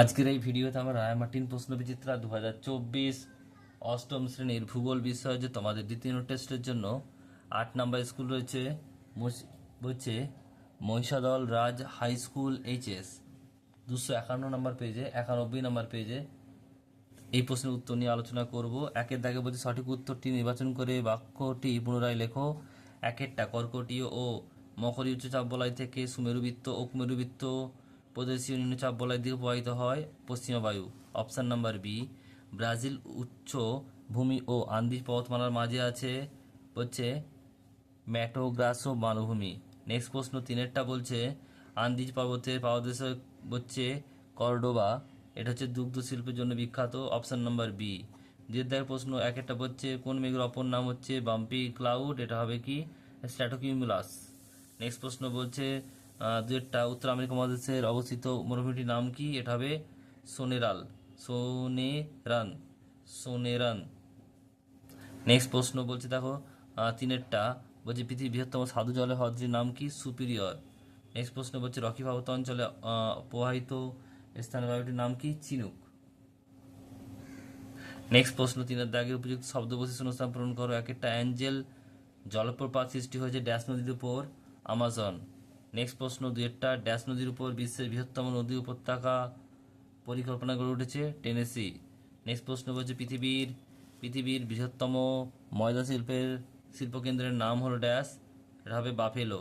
আজকের এই ভিডিওতে আমরা রায় মার্টিন প্রশ্ন বিচিত্রা দু অষ্টম শ্রেণির ভূগোল বিষয় যে তোমাদের দ্বিতীয় টেস্টের জন্য আট নাম্বার স্কুল রয়েছে হচ্ছে Mahishadal Raj high school HS দুশো একান্ন নম্বর পেজে একানব্বই নম্বর পেজে এই প্রশ্নের উত্তর নিয়ে আলোচনা করব। একের দাগে বলছে সঠিক উত্তরটি নির্বাচন করে বাক্যটি পুনরায় লেখো। একেরটা কর্কটীয় ও মকরী উচ্চচাপ বলয় থেকে সুমেরুবৃত্ত ও কুমেরুবৃত্ত প্রদেশীয় নিম্নচাপ বলয় দিকে প্রবাহিত হয় পশ্চিমা বায়ু। অপশন নাম্বার বি, ব্রাজিল উচ্চ ভূমি ও আন্দিজ পর্বতমালার মাঝে আছে, হচ্ছে ম্যাটোগ্রাসো মালভূমি নেক্সট প্রশ্ন তিনেরটা বলছে, আন্দিজ পর্বতের পাদদেশে হচ্ছে কর্ডোবা, এটা হচ্ছে দুগ্ধ শিল্পের জন্য বিখ্যাত। অপশান নাম্বার বি দ্বিতীয় প্রশ্ন এক একটা বলছে, কোন মেঘের অপর নাম হচ্ছে বাম্পি ক্লাউড, এটা হবে কি স্ট্র্যাটোকিউমুলাস। নেক্সট প্রশ্ন বলছে দুয়েরটা উত্তর আমেরিকা মহাদেশের অবস্থিত মরুভূমিটির নাম কি? এটা হবে সোনেরাল, সোনেরান সোনেরান। নেক্সট প্রশ্ন বলছে, দেখো তিনেরটা। বলছে, পৃথিবীর বৃহত্তম সাধু জলের হ্রদটির নাম কি? সুপিরিয়র। নেক্সট প্রশ্ন বলছে, রকি পার্বত্য অঞ্চলে প্রবাহিত স্থানীয় বায়ুটির নাম কি? চিনুক। নেক্সট প্রশ্ন, তিনের দাগের উপযুক্ত শব্দ বসে শূন্যস্থান পূরণ করো। এক একটা অ্যাঞ্জেল, জলপ্রপাত সৃষ্টি হয়েছে ড্যাশ নদীর উপর, আমাজন। নেক্সট প্রশ্ন দুয়েরটা ড্যাশ নদীর উপর বিশ্বের বৃহত্তম নদী উপত্যকা পরিকল্পনা গড়ে উঠেছে টেনেসি। নেক্সট প্রশ্ন বলছে, পৃথিবীর পৃথিবীর বৃহত্তম ময়দা শিল্পের শিল্পকেন্দ্রের নাম হলো ড্যাশ এটা হবে বাফেলো।